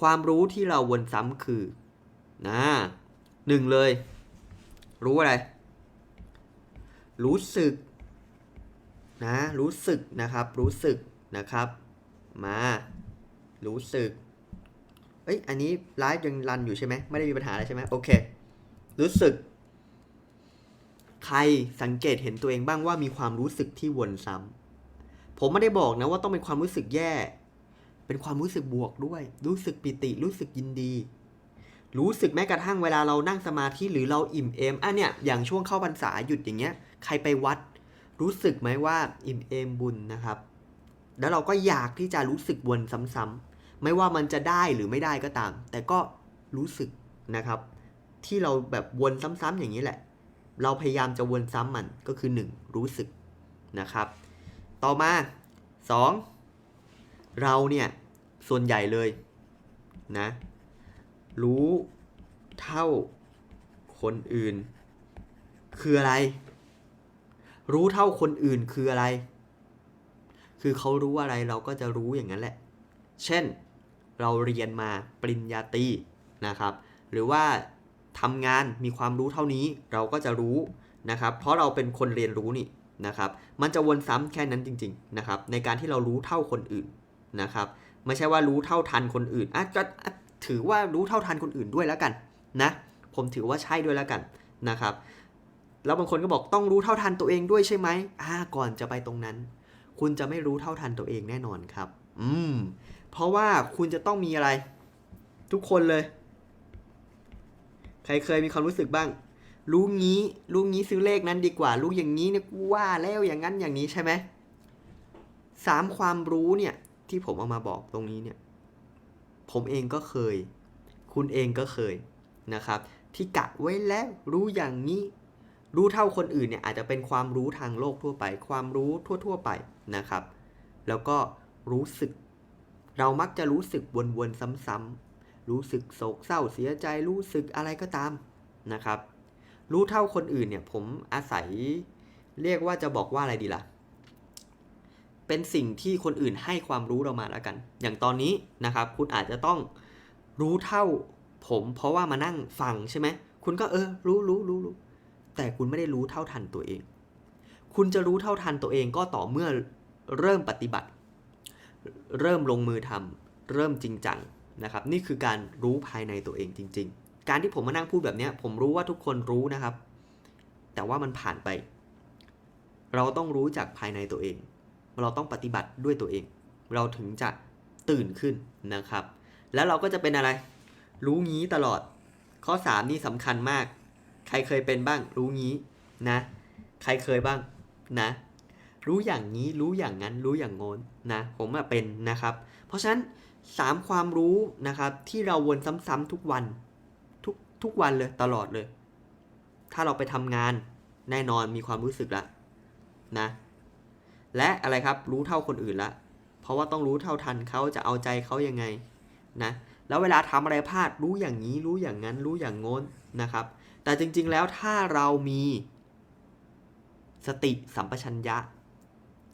ความรู้ที่เราวนซ้ำคือนะหนึ่งเลย รู้อะไร รู้สึกนะรู้สึกนะครับ รู้สึกนะครับ มา รู้สึก เอ้ยอันนี้ไลฟ์ยังรันอยู่ใช่ไหมไม่ได้มีปัญหาอะไรใช่ไหมโอเค รู้สึก ใครสังเกตเห็นตัวเองบ้างว่ามีความรู้สึกที่วนซ้ำผมไม่ได้บอกนะว่าต้องเป็นความรู้สึกแย่ เป็นความรู้สึกบวกด้วย รู้สึกปิติรู้สึกยินดี รู้สึกแม้กระทั่งเวลาเรานั่งสมาธิหรือเราอิ่มเอมอะเนี่ยอย่างช่วงเข้าพรรษาหยุดอย่างเงี้ย ใครไปวัด รู้สึกไหมว่าอิ่มเอมบุญนะครับ แล้วเราก็อยากที่จะรู้สึกวนซ้ำๆไม่ว่ามันจะได้หรือไม่ได้ก็ตาม แต่ก็รู้สึกนะครับ ที่เราแบบวนซ้ำๆอย่างนี้แหละ เราพยายามจะวนซ้ำมันก็คือ 1 รู้สึกนะครับ ต่อมา 2 เราเนี่ยส่วนใหญ่เลยนะรู้เท่าคนอื่น คืออะไร รู้เท่าคนอื่นคืออะไร คือเขารู้อะไรเราก็จะรู้อย่างนั้นแหละ เช่นเราเรียนมาปริญญาตรีนะครับ หรือว่าทำงานมีความรู้เท่านี้เราก็จะรู้นะครับ เพราะเราเป็นคนเรียนรู้นี่นะครับ มันจะวนซ้ำแค่นั้นจริง ๆนะครับ ในการที่เรารู้เท่าคนอื่น นะครับไม่ใช่ว่ารู้เท่าทันคนอื่นอะก็ถือว่ารู้เท่าทันคนอื่นด้วยแล้วกันนะผมถือว่าใช่ด้วยแล้วกันนะครับแล้วบางคนก็บอกต้องรู้เท่าทันตัวเองด้วยใช่ไหมอ่าก่อนจะไปตรงนั้น คุณจะไม่รู้เท่าทันตัวเองแน่นอนครับ อืมเพราะว่าคุณจะต้องมีอะไร ทุกคนเลย ใครเคยมีความรู้สึกบ้างรู้งี้รู้งี้ซื้อเลขนั้นดีกว่ารู้อย่างนี้เนี่ยกูว่าแล้วอย่างนั้นอย่างนี้ใช่ไหมสามความรู้เนี่ย ที่ผมเอามาบอกตรงนี้เนี่ย ผมเองก็เคย คุณเองก็เคยนะครับ ที่กะไว้แล้วรู้อย่างนี้ รู้เท่าคนอื่นเนี่ยอาจจะเป็นความรู้ทางโลกทั่วไป ความรู้ทั่ว ๆ ไปนะครับ แล้วก็รู้สึก เรามักจะรู้สึกวนๆซ้ำๆรู้สึกโศกเศร้าเสียใจรู้สึกอะไรก็ตามนะครับ รู้เท่าคนอื่นเนี่ย ผมอาศัย เรียกว่าจะบอกว่าอะไรดีล่ะ เป็นสิ่งที่คนอื่นให้ความรู้เรามาแล้วกัน อย่างตอนนี้นะครับ คุณอาจจะต้องรู้เท่าผม เพราะว่ามานั่งฟังใช่ไหม คุณก็เออ รู้รู้รู้รู้ แต่คุณไม่ได้รู้เท่าทันตัวเอง คุณจะรู้เท่าทันตัวเองก็ต่อเมื่อเริ่มปฏิบัติ เริ่มลงมือทำเริ่มจริงจังนะครับ นี่คือการรู้ภายในตัวเองจริง ๆ การที่ผมมานั่งพูดแบบนี้ผมรู้ว่าทุกคนรู้นะครับ แต่ว่ามันผ่านไป เราต้องรู้จากภายในตัวเอง เราต้องปฏิบัติด้วยตัวเอง เราถึงจะตื่นขึ้นนะครับ แล้วเราก็จะเป็นอะไร รู้งี้ตลอด ข้อ 3 นี่สำคัญมาก ใครเคยเป็นบ้าง รู้งี้นะ ใครเคยบ้างนะ รู้อย่างนี้รู้อย่างนั้นรู้อย่างโน้นนะผมเป็นนะครับ เพราะฉะนั้น 3 ความรู้นะครับที่เราวนซ้ำๆทุกวันทุกทุกวันเลยตลอดเลย ถ้าเราไปทำงานแน่นอนมีความรู้สึกละนะ และอะไรครับรู้เท่าคนอื่นละเพราะว่าต้องรู้เท่าทันเขาจะเอาใจเขายังไงนะแล้วเวลาทำอะไรพลาดรู้อย่างนี้รู้อย่างนั้นรู้อย่างโน้นนะครับ แต่จริงๆแล้วถ้าเรามีสติสัมปชัญญะ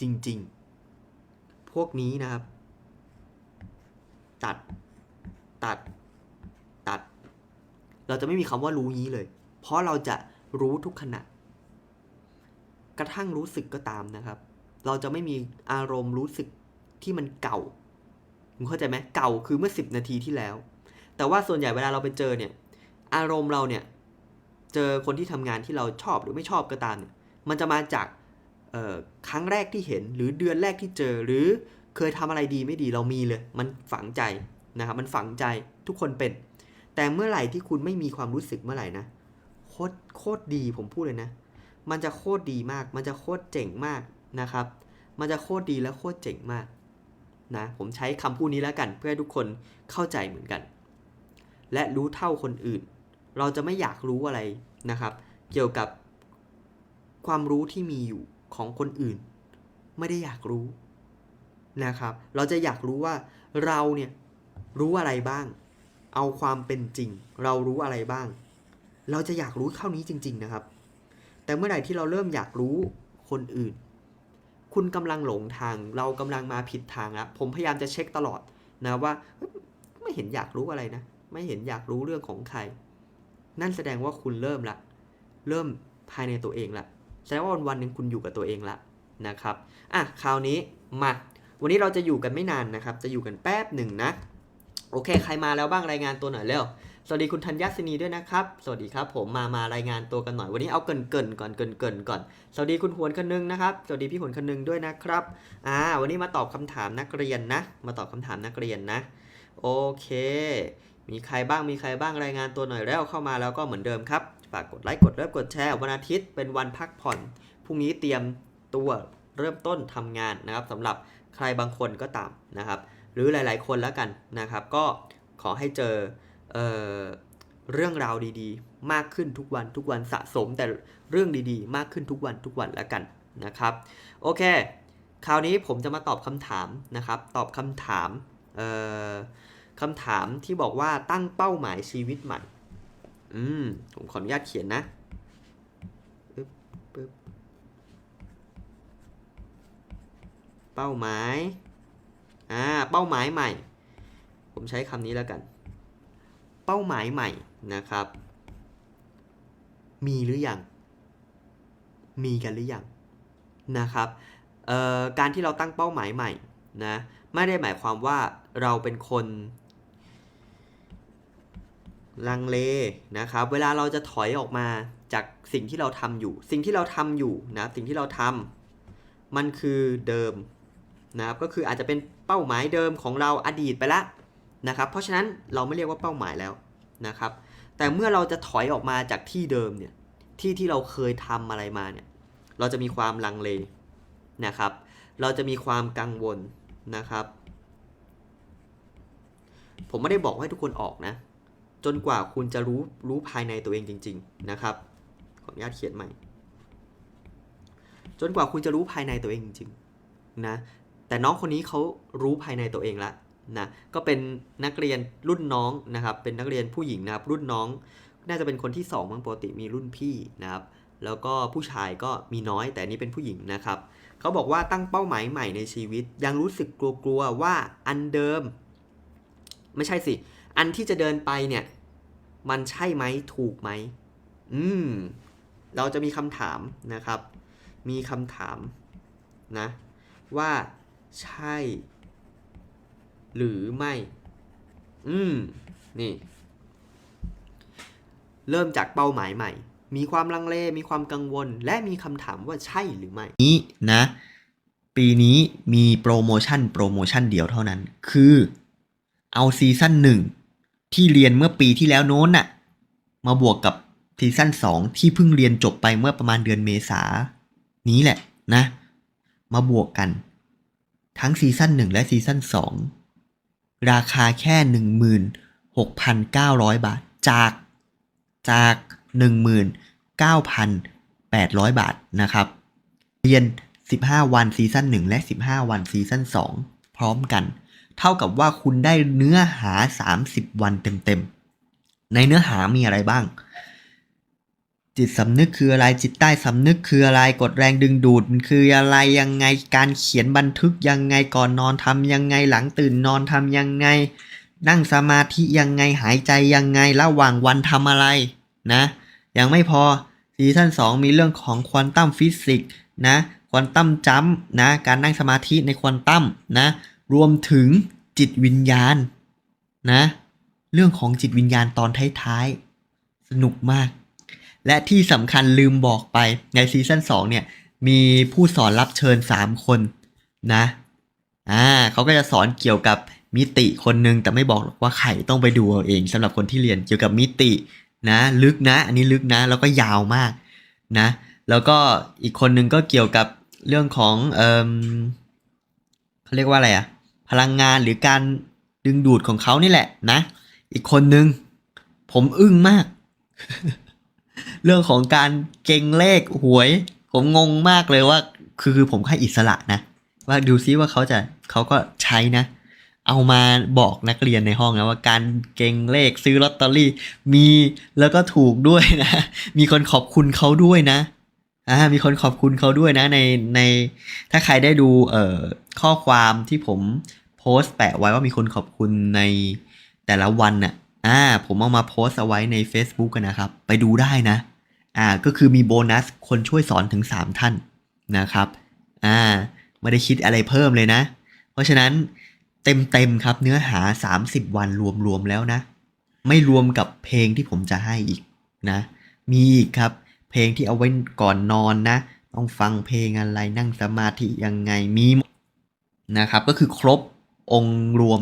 จริงๆ พวกนี้นะครับ ตัดตัดตัด เราจะไม่มีคำว่ารู้งี้เลย เพราะเราจะรู้ทุกขณะ กระทั่งรู้สึกก็ตามนะครับ เราจะไม่มีอารมณ์รู้สึกที่มันเก่าคุณเข้าใจไหมเก่าคือเมื่อ 10 นาทีที่แล้ว แต่ว่าส่วนใหญ่เวลาเราไปเจอเนี่ย อารมณ์เราเนี่ยเจอคนที่ทำงานที่เราชอบหรือไม่ชอบก็ตามเนี่ยมันจะมาจากครั้งแรกที่เห็น หรือเดือนแรกที่เจอหรือเคยทำอะไรดีไม่ดีเรามีเลย มันฝังใจนะครับมันฝังใจทุกคนเป็น แต่เมื่อไหร่ที่คุณไม่มีความรู้สึกเมื่อไหร่นะโคตรโคตรดีผมพูดเลยนะ มันจะโคตรดีมาก มันจะโคตรเจ๋งมาก นะครับ มันจะโคตรดีและโคตรเจ๋งมากนะผมใช้คำพูดนี้แล้วกัน เพื่อให้ทุกคนเข้าใจเหมือนกัน และรู้เท่าคนอื่น เราจะไม่อยากรู้อะไรนะครับ เกี่ยวกับความรู้ที่มีอยู่ของคนอื่น ไม่ได้อยากรู้นะครับ เราจะอยากรู้ว่าเราเนี่ยรู้อะไรบ้าง เอาความเป็นจริง เรารู้อะไรบ้าง เราจะอยากรู้เท่านี้จริง ๆ นะครับ แต่เมื่อไหร่ที่เราเริ่มอยากรู้คนอื่น คุณกำลังหลงทาง เรากำลังมาผิดทางแล้วผมพยายามจะเช็คตลอดนะว่าไม่เห็นอยากรู้อะไรนะ ไม่เห็นอยากรู้เรื่องของใคร นั่นแสดงว่าคุณเริ่มละ เริ่มภายในตัวเองละแสดงว่าวันวันหนึ่งคุณอยู่กับตัวเองละนะครับ อะคราวนี้มาวันนี้เราจะอยู่กันไม่นานนะครับ จะอยู่กันแป๊บหนึ่งนะ โอเค ใครมาแล้วบ้างรายงานตัวหน่อยเร็ว สวัสดีคุณธัญญาศินีด้วยนะครับ สวัสดีครับ ผมมามารายงานตัวกันหน่อย วันนี้เอาเกินเกินก่อนเกินเกินก่อน สวัสดีคุณหวนคนนึงนะครับ สวัสดีพี่หวนคนนึงด้วยนะครับ อ่า วันนี้มาตอบคำถามนักเรียนนะ มาตอบคำถามนักเรียนนะ โอเค มีใครบ้าง มีใครบ้างรายงานตัวหน่อยแล้วเข้ามาแล้วก็เหมือนเดิมครับ ฝากกดไลค์ กดเลิฟกดแชร์ วันอาทิตย์เป็นวันพักผ่อน พรุ่งนี้เตรียมตัวเริ่มต้นทำงานนะครับสำหรับใครบางคนก็ตามนะครับ หรือหลาย ๆ คนแล้วกันนะครับ ก็ขอให้เจอเออเรื่องราวดีๆ มากขึ้นทุกวันทุกวันสะสม แต่เรื่องดีๆ มากขึ้นทุกวันทุกวันแล้วกันนะครับ โอเค คราวนี้ผมจะมาตอบคำถามนะครับ ตอบคำถามเอ่อคำถามที่บอกว่าตั้งเป้าหมายชีวิตใหม่ อืม ผมขออนุญาตเขียนนะเป้าหมาย อ่าเป้าหมายใหม่ ผมใช้คำนี้แล้วกัน เป้าหมายใหม่นะครับ มีหรือยังมีกันหรือยังนะครับการที่เราตั้งเป้าหมายใหม่นะไม่ได้หมายความว่าเราเป็นคนลังเลนะครับ เวลาเราจะถอยออกมาจากสิ่งที่เราทำอยู่ สิ่งที่เราทำอยู่นะสิ่งที่เราทำมันคือเดิม นะครับก็คืออาจจะเป็นเป้าหมายเดิมของเราอดีตไปละนะครับเพราะฉะนั้นเราไม่เรียกว่าเป้าหมายแล้วนะครับแต่เมื่อเราจะถอยออกมาจากที่เดิมเนี่ยที่ที่เราเคยทำอะไรมาเนี่ยเราจะมีความลังเลนะครับเราจะมีความกังวลนะครับ ผมไม่ได้บอกให้ทุกคนออกนะ จนกว่าคุณจะรู้รู้ภายในตัวเองจริง ๆนะครับขออนุญาตเขียนใหม่ จนกว่าคุณจะรู้ภายในตัวเองจริงๆนะ แต่น้องคนนี้เขารู้ภายในตัวเองแล้วนะก็เป็นนักเรียนรุ่นน้องนะครับ เป็นนักเรียนผู้หญิงนะครับ รุ่นน้อง น่าจะเป็นคนที่สองมั้งปกติมีรุ่นพี่นะครับ แล้วก็ผู้ชายก็มีน้อย แต่นนี้เป็นผู้หญิงนะครับเขาบอกว่าตั้งเป้าหมายใหม่ในชีวิต ยังรู้สึกกลัวๆว่าอันเดิม ไม่ใช่สิ อันที่จะเดินไปเนี่ย มันใช่ไหมถูกไหมอืมเราจะมีคำถามนะครับ มีคำถามนะ ว่า ใช่ หรือไม่ อืม นี่ เริ่มจากเป้าหมายใหม่ มีความลังเล มีความกังวล และมีคำถามว่าใช่หรือไม่ นี้นะ ปีนี้มีโปรโมชั่นโปรโมชั่นเดียวเท่านั้น คือเอาซีซั่นหนึ่งที่เรียนเมื่อปีที่แล้วโน้นน่ะ มาบวกกับซีซั่น2 ที่เพิ่งเรียนจบไปเมื่อประมาณเดือนเมษานี้แหละนะ มาบวกกัน ทั้งซีซั่น1 และซีซั่น2 ราคาแค่ 16,900 บาท จาก จาก 19,800 บาทนะครับ เรียน 15 วันซีซั่น1 และ 15 วันซีซั่น2 พร้อมกัน เท่ากับว่าคุณได้เนื้อหา 30 วันเต็มๆ ในเนื้อหามีอะไรบ้าง จิตสำนึกคืออะไรจิตใต้สำนึกคืออะไรกดแรงดึงดูดมันคืออะไรยังไงการเขียนบันทึกยังไงก่อนนอนทำยังไงหลังตื่นนอนทำยังไง นั่งสมาธิยังไงหายใจยังไงระหว่างวันทำอะไรนะยังไม่พอซีซั่น2 มีเรื่องของควอนตัมฟิสิกส์นะควอนตัมจัมนะการนั่งสมาธิในควอนตัมนะรวมถึงจิตวิญญาณนะเรื่องของจิตวิญญาณตอนท้ายๆ สนุกมาก และที่สำคัญลืมบอกไปในซีซั่น2เนี่ยมีผู้สอนรับเชิญ 3 คนนะอ่าเขาก็จะสอนเกี่ยวกับมิติคนหนึ่งแต่ไม่บอกหรอกว่าใครต้องไปดูเอาเองสำหรับคนที่เรียนเกี่ยวกับมิตินะลึกนะ อันนี้ลึกนะแล้วก็ยาวมากนะแล้วก็อีกคนหนึ่งก็เกี่ยวกับเรื่องของเออเขาเรียกว่าอะไรอะพลังงานหรือการดึงดูดของเขานี่แหละนะ อีกคนหนึ่งผมอึ้งมาก เรื่องของการเก่งเลขหวย ผมงงมากเลยว่า คือคือผมให้อิสระนะ ว่าดูซิว่าเขาจะเขาก็ใช้นะ เอามาบอกนักเรียนในห้องนะว่าการเก่งเลขซื้อลอตเตอรี่ มีแล้วก็ถูกด้วยนะ มีคนขอบคุณเขาด้วยนะอ่ามีคนขอบคุณเขาด้วยนะในในถ้าใครได้ดูเอ่อข้อความที่ผมโพสต์แปะไว้ว่ามีคนขอบคุณในแต่ละวันน่ะ อ่าผมเอามาโพสต์เอาไว้ใน Facebook กันนะครับ ไปดูได้นะอ่าก็คือมีโบนัสคนช่วยสอนถึง 3 ท่านนะครับอ่าไม่ได้คิดอะไรเพิ่มเลยนะ เพราะฉะนั้นเต็มๆครับเนื้อหา 30 วันรวมๆแล้วนะ ไม่รวมกับเพลงที่ผมจะให้อีกนะ มีอีกครับ เพลงที่เอาไว้ก่อนนอนนะ ต้องฟังเพลงอะไรนั่งสมาธิยังไงมีนะครับ ก็คือครบองค์รวม